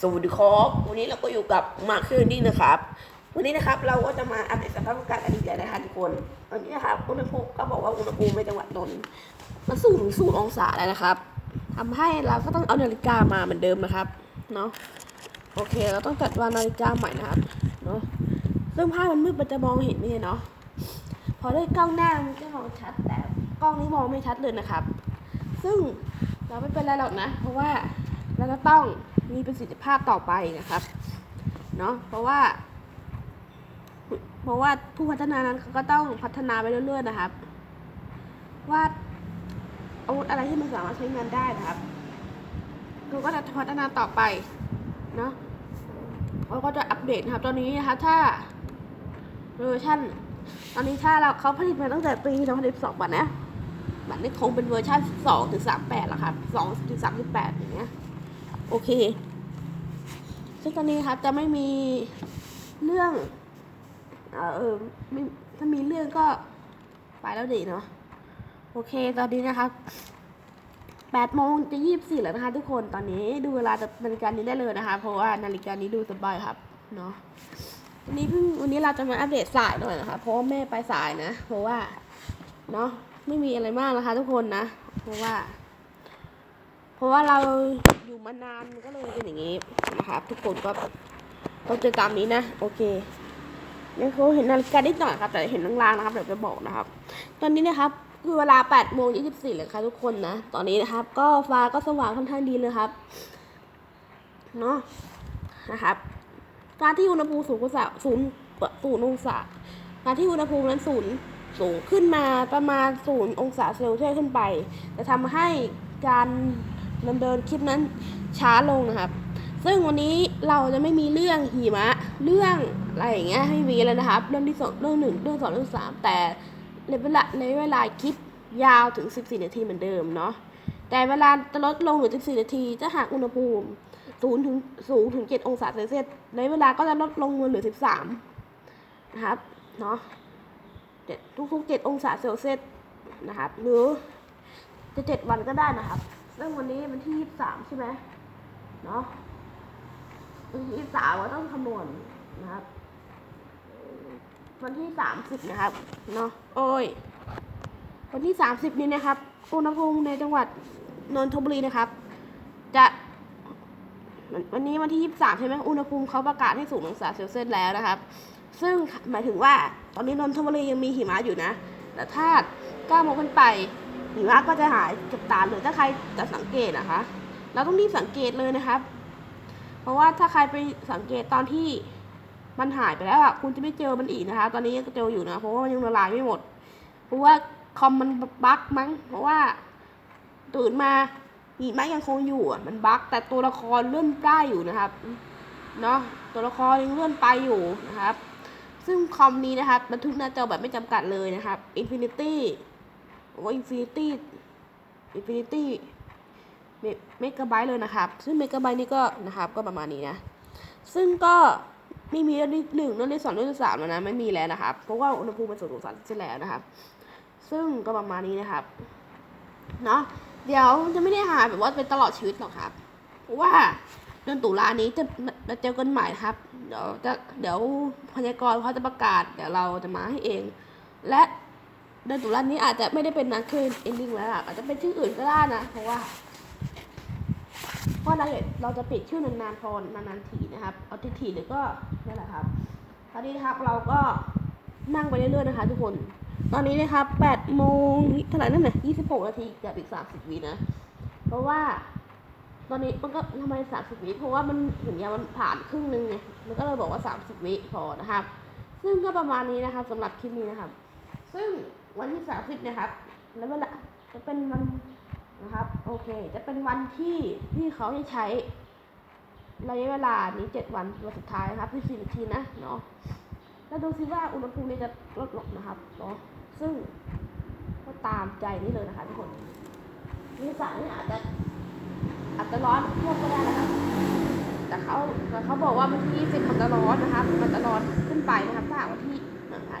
สวัสดีครับวันนี้เราก็อยู่กับมาร์คเคนดี้นะครับ วันนี้นะครับเราก็จะมาอัปเดตสภาพอากาศกันอีกแล้วนะคะทุกคนวันนี้นะครับอุณหภูมิก็บอกว่าอุณหภูมิในจังหวัดนนท์มันสูงถึงศูนย์องศาแล้วนะครับทำให้เราก็ต้องเอานาฬิกามาเหมือนเดิมนะครับเนาะโอเค เราต้องจัดวางนาฬิกาใหม่นะครับเนาะซึ่งภาพมันมืดมันจะมองเห็นไม่เนาะพอได้กล้องหน้ามันจะมองชัดแต่กล้องนี้มองไม่ชัดเลยนะครับ ซึ่งเราไม่เป็นไรหรอกนะ เพราะว่าเราจะต้อง มีประสิทธิภาพต่อไปนะครับเนาะเพราะว่า เพราะว่าผู้พัฒนานั้นเขาก็ต้องพัฒนาไปเรื่อยๆนะครับ ว่าอาวุธอะไรที่มันสามารถใช้งานได้นะครับเขาก็จะพัฒนาต่อไปเนาะเขาก็จะอัปเดตนะครับ ตอนนี้นะคะถ้าเวอร์ชันตอนนี้ถ้าเราเขาผลิตมาตั้งแต่ปี2012บัตรนะบัตรนี้คงเป็นเวอร์ชัน2ถึง38แล้วครับ2ถึง38อย่างเงี้ย โอเค ซึ่งตอนนี้ครับจะไม่มีเรื่องเออเออไม่ถ้ามีเรื่องก็ไปแล้วดีเนาะ โอเค ตอนนี้นะครับ8โมงจะ24แล้วนะคะทุกคน ตอนนี้ดูเวลานาฬิกานี้ได้เลยนะคะ เพราะว่านาฬิกานี้ดูสบายครับ เนาะวันนี้เพิ่งวันนี้เราจะมาอัปเดตสายหน่อยนะคะ เพราะว่าแม่ไปสายนะ เพราะว่า เนาะไม่มีอะไรมากนะคะทุกคนนะ เพราะว่า ราะว่าเราอยู่มานานมันก็เลยเป็นอย่างนี้นะครับทุกคนก็ต้องเจอตามนี้นะ โอเคนี่เขาเห็นนาฬิกานิดหน่อยครับ แต่เห็นลางๆนะครับเดี๋ยวจะบอกนะครับ ตอนนี้นะครับคือเวลา8โมง24เลยค่ะทุกคนนะ ตอนนี้นะครับ ก็ฟ้าก็สว่างค่อนข้างดีเลยครับ เนาะนะครับ การที่อุณหภูมิสูงกว่าศูนย์ศูนย์องศา การที่อุณหภูมินั้นศูนย์สูงขึ้นมาประมาณศูนย์องศาเซลเซียสขึ้นไป จะทำให้การ ดำเนินคลิปนั้นช้าลงนะครับ ซึ่งวันนี้เราจะไม่มีเรื่องหิมะ เรื่องอะไรอย่างเงี้ยให้มีแล้วนะครับ เรื่องที่สองเรื่องหนึ่งเรื่องสองเรื่องสามแต่ในเวลาในเวลาคลิปยาวถึง 14 นาทีเหมือนเดิมเนาะแต่เวลาจะลดลงเหลือ 14 นาที จะหากอุณหภูมิศูนย์ถึงสูงถึง 7 องศาเซลเซียสในเวลาก็จะลดลงเหลือ 13 นะครับ เนาะเจ็ดทุกๆ 7 องศาเซลเซียสนะครับ หรือจะ 7 วันก็ได้นะครับ ซึ่งวันนี้มันที่23ใช่ไหมเนาะวันที่23เราต้องคำนวณนะครับ วันที่30นะครับ เนาะโอ้ย วันที่30นี้นะครับ อุณหภูมิในจังหวัดนนทบุรีนะครับ จะวันวันนี้วันที่ 23 ใช่ไหมอุณหภูมิเขาประกาศให้สูงองศาเซลเซียสแล้วนะครับ ซึ่งหมายถึงว่าตอนนี้นนทบุรียังมีหิมะอยู่นะ แต่ถ้า9โมงขึ้นไป หิมะก็จะหายกับตาเลยถ้าใครจะสังเกตนะคะ เราต้องรีบสังเกตเลยนะครับ เพราะว่าถ้าใครไปสังเกตตอนที่มันหายไปแล้วอะคุณจะไม่เจอมันอีกนะคะ ตอนนี้ยังเจออยู่นะเพราะว่ามันยังละลายไม่หมด เพราะว่าคอมมันบั๊กมั้ง เพราะว่าตื่นมาหิมะยังคงอยู่อะมันบั๊กแต่ตัวละครเลื่อนได้อยู่นะครับเนาะตัวละครยังเลื่อนไปอยู่นะครับ ซึ่งคอมนี้นะครับบันทึกหน้าจอแบบไม่จำกัดเลยนะครับ Infinity โอ้อินฟินิตี้อินฟินิตี้เมกะไบต์เลยนะครับ ซึ่งเมกะไบต์นี่ก็นะครับก็ประมาณนี้นะ ซึ่งก็ไม่มีเรื่องที่หนึ่งเรื่องที่สองเรื่องที่สามแล้วนะไม่มีแล้วนะครับ เพราะว่าอุณหภูมิมันสูงสุดเสร็จแล้วนะครับ ซึ่งก็ประมาณนี้นะครับเนาะเดี๋ยวจะไม่ได้หาแบบว่าเป็นตลอดชีวิตหรอกครับ เพราะว่าเดือนตุลานี้จะจะเจอกันใหม่นะครับ เดี๋ยวจะเดี๋ยวพยากรณ์เขาจะประกาศ เดี๋ยวเราจะมาให้เอง และ เดือนตุลานี้อาจจะไม่ได้เป็นนักคืนเอนดิ้งแล้วล่ะอาจจะเป็นชื่ออื่นก็ได้นะ เพราะว่าเพราะเราเราจะปิดชื่อนานๆพอนานๆทีนะครับเอาทีๆเลยก็นั่นแหละครับตอนนี้นะครับเราก็นั่งไปเรื่อยๆนะคะ ทุกคน ตอนนี้นะครับ8โมงเท่าไหร่นั่นน่ะ26นาทีกับอีก30วินะ เพราะว่า ตอนนี้มันก็ทำไม30วิเพราะว่ามันถึงยามันผ่านครึ่งนึงไงมันก็เลยบอกว่า30วิพอนะครับ ซึ่งก็ประมาณนี้นะครับสำหรับคลิปนี้นะครับ ซึ่ง วันที่30นะครับ แล้วเวลาจะเป็นวันนะครับ โอเค จะเป็นวันที่ที่เขาจะใช้ระยะเวลานี้เจ็ดวันวันสุดท้ายนะครับที่สี่นาทีนะเนาะแล้วดูซิว่าอุณหภูมิจะลดลงนะครับเนาะซึ่งก็ตามใจนี่เลยนะคะทุกคนนิสสันอาจจะอาจจะร้อนท่วก็ได้นะครับแต่เขาแต่เขาบอกว่าวันที่สิบมันจะร้อนนะครับ มันจะร้อนขึ้นไปนะครับถ้าวันที่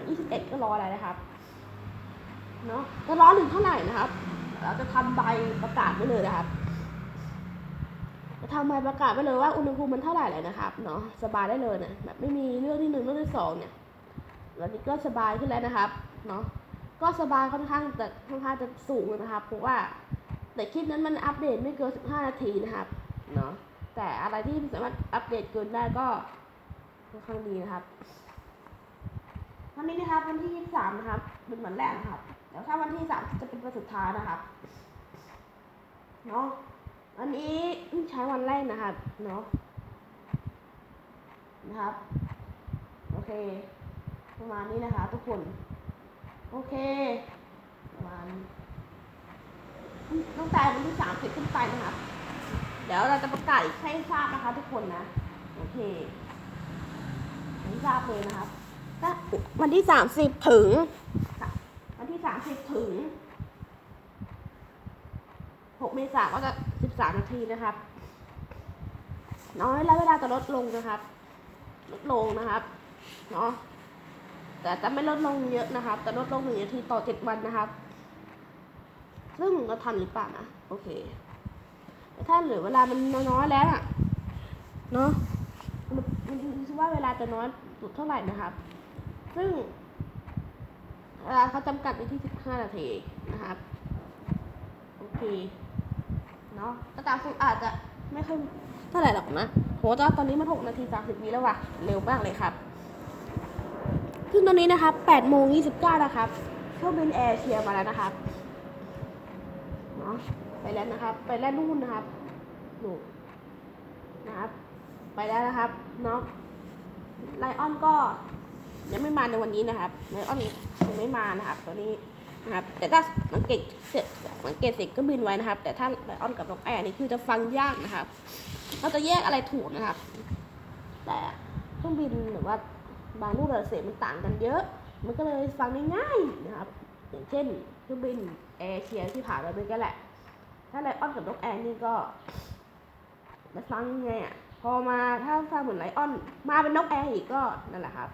ยี่สิบเอ็ดก็ร้อนอะไรนะครับ เนาะจะร้อนถึงเท่าไหร่นะครับ เราจะทำใบประกาศไว้เลยนะครับทำใบประกาศไปเลยว่าอุณหภูมิมันเท่าไหร่เลยนะครับเนาะสบายได้เลยเนี่ยแบบไม่มีเรื่องที่หนึ่งเรื่องที่สองเนี่ยแล้วนี่ก็สบายขึ้นแล้วนะครับเนาะก็สบายค่อนข้างแต่ค่อนข้างจะสูงนะครับเพราะว่าแต่คลิปนั้นมันอัปเดตไม่เกิน 15 นาทีนะครับเนาะแต่อะไรที่สามารถอัปเดตเกินได้ก็ค่อนข้างดีนะครับวันนี้นะครับวันที่ 23 นะครับเป็นวันแรกนะครับ ดี๋ยวถ้าวันที่3จะเป็นวันสุดท้ายนะครับเนาะอันนี้ใช้วันแรกนะครับเนาะนะครับ โอเค ประมาณนี้นะคะ ทุกคน โอเค ประมาณตั้งแต่วันที่สามสิบขึ้นไปนะครับเดี๋ยวเราจะประกาศให้ทราบนะคะ ทุกคนนะ โอเคให้ทราบเลยนะครับถ้าวันที่สามสิบถึงามสิบถึง6เมษาก็จะ13นาทีนะครับ น้อยแล้วเวลาจะลดลงนะครับ ลดลงนะครับ เนาะแต่จะไม่ลดลงเยอะนะครับ แต่ลดลงหนึ่งนาทีต่อ7วันนะครับ ซึ่งเราทันหรือเปล่านะ โอเค ถ้าเหลือเวลามันน้อยแล้วอะเนาะมันมันดูว่าเวลาจะน้อยสุดเท่าไหร่นะครับ ซึ่ง เวลาเขาจำกัดไว้ที่ 15 นาทีนะครับ โอเค เนาะแต่ตามสุดอาจจะไม่ค่อยเท่าไหร่หรอกนะโหตอนตอนนี้มันหกนาทีสามสิบวิแล้วว่ะ เร็วมากเลยครับ ซึ่งตอนนี้นะครับแปดโมงยี่สิบเก้านะครับเครื่องบินแอร์เชียมาแล้วนะครับ เนาะไปแล้วนะครับ ไปแล้วนู่นนะครับหนูนะครับ ไปแล้วนะครับ เนาะไลออนก็ ยังไม่มาในวันนี้นะครับไลออนยังไม่มานะครับตอนนี้นะครับแต่ถ้าสังเกตเสร็จสังเกตเสร็จก็บินไว้นะครับ แต่ถ้าไลออนกับนกแอร์นี่คือจะฟังยากนะครับเราจะแยกอะไรถูกนะครับ แต่เครื่องบินหรือว่าบางลูกเรือเสียงมันต่างกันเยอะ มันก็เลยฟังได้ง่ายนะครับ อย่างเช่นเครื่องบินแอร์เชียที่ผ่านไปเมื่อกี้แหละ ถ้าไลออนกับนกแอร์นี่ก็จะฟังยังไงอะพอมาถ้าฟังเหมือนไลออน มาเป็นนกแอร์อีกก็นั่นแหละครับ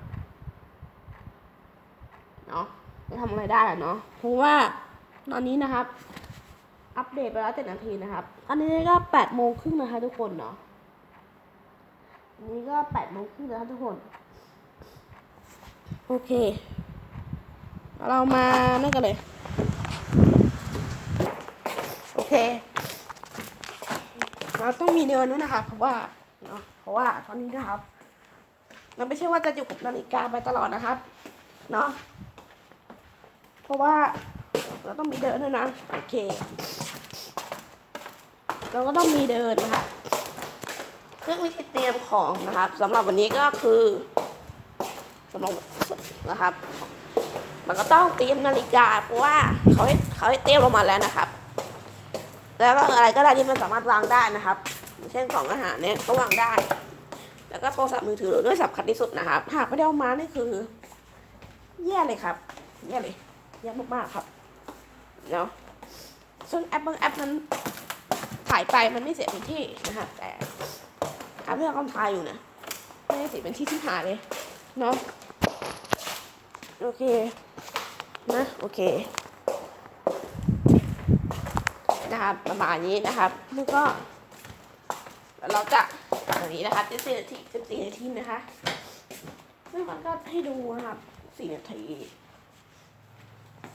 เนาะจะทำอะไรได้เนาะเพราะว่าตอนนี้นะครับ อัปเดตไปแล้วเจ็ดนาทีนะครับ อันนี้ก็แปดโมงครึ่งนะคะทุกคนเนาะอันนี้ก็แปดโมงครึ่งแล้วทุกคน โอเค เรามานั่นกันเลย โอเค เราต้องมีเดินด้วยนะคะเพราะว่าเนาะเพราะว่าตอนนี้นะครับ มันไม่ใช่ว่าจะอยู่กับนาฬิกาไปตลอดนะครับ เนาะ ราะว่าเราต้องมีเดินด้วยนะ โอเค เราก็ต้องมีเดินนะคะเครื่องวิธีเตรียมของนะครับสำหรับวันนี้ก็คือสำหรับนะครับ มันก็ต้องเตรียมนาฬิกาเพราะว่าเขาให้เขาให้เตรียมลงมาแล้วนะครับ แล้วก็อะไรก็ได้ที่มันสามารถวางได้นะครับ เช่นของอาหารเนี่ยก็วางได้ แล้วก็โทรศัพท์มือถือด้วยสำคัญที่สุดนะครับหากไม่ได้เอามานี่คือ แย่เลยครับ แย่เลย ยอะมากๆครับเนาะซึ่งแอปบางแอปนั้นถ่ายไปมันไม่เสียพื้นที่นะฮะแต่แอปที่เรากำลังถ่ายอยู่นะไม่ได้เสียเป็นที่ที่หายเลยเนาะโอเคนะโอเคนะครับประมาณนี้นะครับแล้วก็ เราจะอันนี้นะครับจะสี่นาทีสิบสี่นาทีนะคะซึ่งมันก็ให้ดูนะครับสี่นาที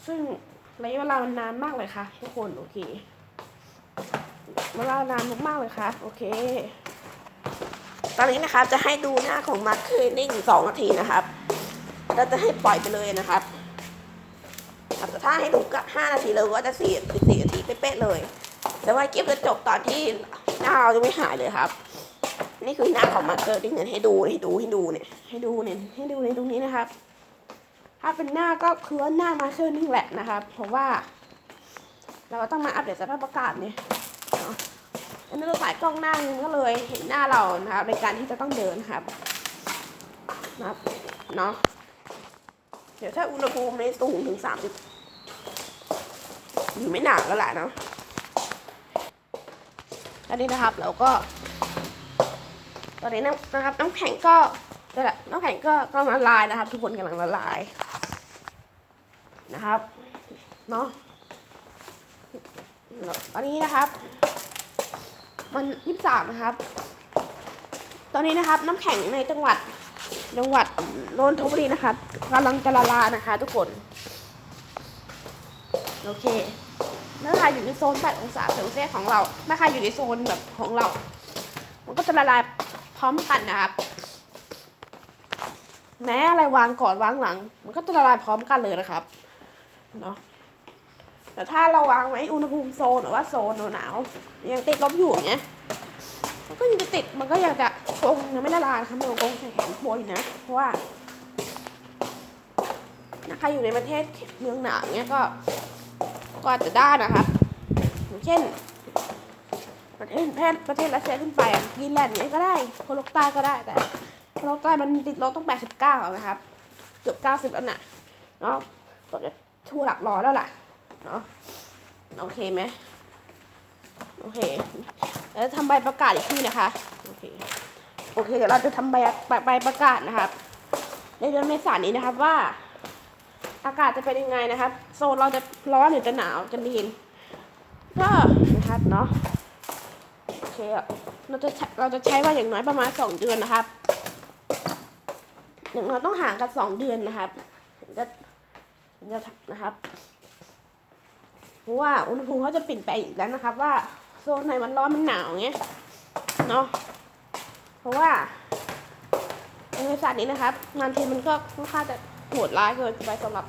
ซึ่งระยะเวลามันนานมากเลยค่ะ ทุกคนโอเคเวลานานมากๆเลยค่ะ โอเค ตอนนี้นะคะจะให้ดูหน้าของมาร์คเคือนิ่งสองนาทีนะครับเราจะให้ปล่อยไปเลยนะครับแต่ถ้าให้ดูก็ห้านาทีเลยก็จะสี่สี่นาทีเป๊ะๆเลย แต่ว่าคลิปจะจบตอนที่หน้าเราจะไม่หายเลยครับ นี่คือหน้าของมาร์คเกอร์ที่เงินให้ดูให้ดูให้ดูเนี่ยให้ดูเนี่ยให้ดูในตรงนี้นะครับ ถ้าเป็นหน้าก็คือว่าหน้ามาเชอร์นิ่งแหละนะครับ เพราะว่า เราก็ต้องมาอัปเดตสภาพอากาศเนี่ยเนาะอันนี้เราสายกล้องหน้านึงก็เลยเห็นหน้าเรานะครับในการที่จะต้องเดินครับนะครับเนาะเดี๋ยวถ้าอุณหภูมิในสูงถึงสามสิบอยู่ไม่หนาวแล้วแหละเนาะอันนี้นะครับเราก็ ตอนนี้น้ำนะครับน้ำแข็งก็นั่นแหละน้ำแข็งก็กำลังละลายนะครับ ทุกคนกำลังละลาย นะครับเนาะตอนนี้นะครับ มันยี่สามนะครับ ตอนนี้นะครับ น้ำแข็งในจังหวัดจังหวัดนนทบุรีนะครับกำลังจะละลายนะคะ ทุกคน โอเคถ้ใครอยู่ในโซน 8 องศาเซลเซียสของเราถ้ใครอยู่ในโซนแบบของเรา มันก็จะละลายพร้อมกันนะครับ แม้อะไรวางก่อนวางหลัง มันก็จะละลายพร้อมกันเลยนะครับ เนาะแต่ถ้าเราวางไว้อุณหภูมิโซนหรือว่าโซนหนาวยังติดลบอยู่อย่างเงี้ยมันก็ยังจะติดมันก็ยังจะคงยังไม่ละลายนะคะมันคงแข็งๆโวยอยู่นะเพราะว่าถ้าใครอยู่ในประเทศเมืองหนาวเงี้ยก็ก็อาจจะได้นะครับอย่างเช่น ประเทศแพทย์ประเทศรัสเซียขึ้นไปกรีนแลนด์เนี้ยก็ได้โคโลกใต้ก็ได้แต่โคโลกใต้มันติดลบต้อง 89 นะครับ เกือบ 90 แล้วน่ะเนาะก็จะ ชูหลักร้อยแล้วล่ะเนาะโอเคไหมโอเค แล้วทำใบประกาศอีกทีนะคะ โอเค โอเค เดี๋ยวเราจะทำใบใบประกาศนะครับ ในเดือนเมษายนนี้นะครับว่า อากาศจะเป็นยังไงนะครับ โซนเราจะร้อนหรือจะหนาวจะเย็นก็นะครับเนาะ โอเค เราจะใช้เราจะใช้ว่าอย่างน้อยประมาณสองเดือนนะครับ อย่างน้อยต้องห่างกันสองเดือนนะครับจะ จะนะครับ เพราะว่าอุณหภูมิเขาจะเปลี่ยนแปลงอีกแล้วนะครับ ว่าโซนไหนมันร้อนมันหนาวเงี้ยเนาะเพราะว่าในบริษัทนี้นะครับงานทีมันก็ค่อนข้างจะโหดร้ายเกินไปสำหรับ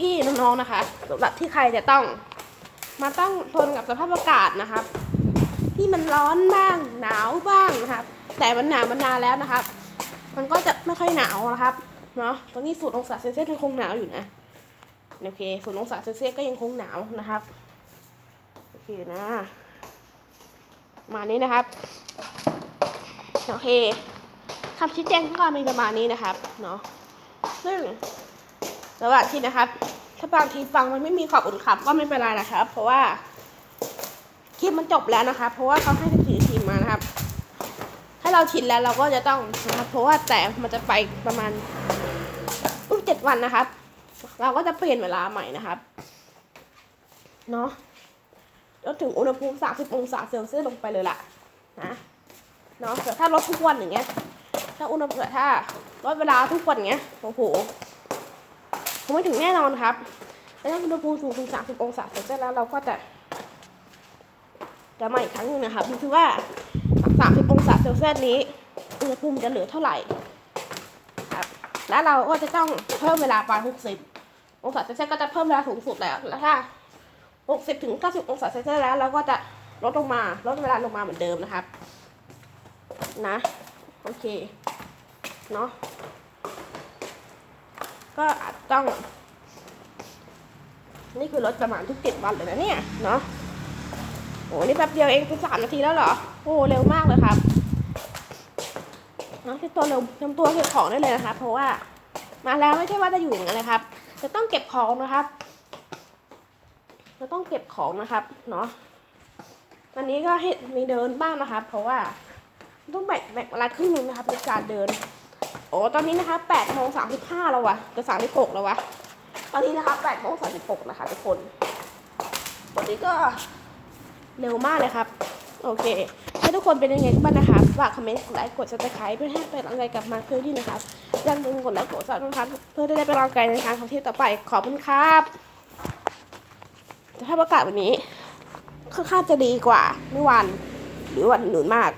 พี่ๆน้องๆนะคะสำหรับที่ใครจะต้อง มาต้องทนกับสภาพอากาศนะครับ ที่มันร้อนบ้างหนาวบ้างนะครับ แต่มันหนาวมานานแล้วนะครับ มันก็จะไม่ค่อยหนาวนะครับเนาะตอนนี้สูตรองศาเซลเซียสยังคงหนาวอยู่นะ โอเคส่วนองศาเซลเซียสก็ยังคงหนาวนะครับ โอเคนะ มานี้นะครับ โอเคคำชี้แจงก็มีประมาณนี้นะครับ เนาะ ซึ่งระหว่างที่นะครับ ถ้าบางทีฟังมันไม่มีขอบอุ่นขับก็ไม่เป็นไรนะครับ เพราะว่าคลิปมันจบแล้วนะครับเพราะว่าเขาให้สีทีมมานะครับ ถ้าเราชินแล้วเราก็จะต้องนะครับ เพราะว่าแต่มันจะไปประมาณอุ้ยเจ็ดวันนะครับ เราก็จะเปลี่ยนเวลาใหม่นะครับเนาะจนถึงอุณหภูมิ 30 องศาเซลเซียสลงไปเลยล่ะนะเนาะแต่ถ้าลดทุกวันอย่างเงี้ย ถ้าอุณหภูมิถ้าลดเวลาทุกวันอย่างเงี้ยโอ้โหคงไม่ถึงแน่นอนครับแต่ถ้าอุณหภูมิสูงถึง 30 องศาเซลเซียสแล้วเราก็จะจะมาอีกครั้งหนึงนะครับคือว่า 30 องศาเซลเซียสนี้อุณหภูมิจะเหลือเท่าไหร่ครับ แล้วเราก็จะต้องเพิ่มเวลาไป 60 องศาเซลเซียสก็จะเพิ่มเวลาสูงสุดแล้วแล้วถ้า 60ถึง90 องศาเซลเซียสแล้วเราก็จะลดลงมาลดเวลาลงมาเหมือนเดิมนะครับ นะ โอเค เนาะก็อาจต้อง นี่คือลดประมาณทุกเจ็ดวันเลยนะเนี่ย เนาะโอ้นี่แป๊บเดียวเองเป็นสามนาทีแล้วเหรอ โอ้เร็วมากเลยครับเนาะที่ตัวเร็วเตรียมตัวเก็บของได้เลยนะครับเพราะว่า มาแล้วไม่ใช่ว่าจะอยู่อย่างนั้นเลยครับ จะต้องเก็บของนะครับจะต้องเก็บของนะครับเนาะวันนี้ก็ให้มีเดินบ้างนะครับ เพราะว่าต้องแบ่งแบ่งเวลาครึ่งนึงนะครับในการเดิน โอ้ตอนนี้นะคะแปดโมงสามสิบห้าแล้ววะจะสามสิบหกแล้ววะตอนนี้นะคะแปดโมงสามสิบหกนะคะทุกคนวันนี้ก็เร็วมากเลยครับ โอเค ให้ทุกคนเป็นยังไงบ้างนะคะฝากคอมเมนต์กดไลค์กดซับสไครต์เพื่อให้เป็นกำลังใจกับมาเพื่อที่นะครับอย่าลืมกดไลค์กดซับสไครต์เพื่อได้เป็นกำลังใจในการของเที่ต่อไปขอบคุณครับสภาพอากาศวันนี้ค่อนข้างจะดีกว่าเมื่อวานหรือวันหนุนมาก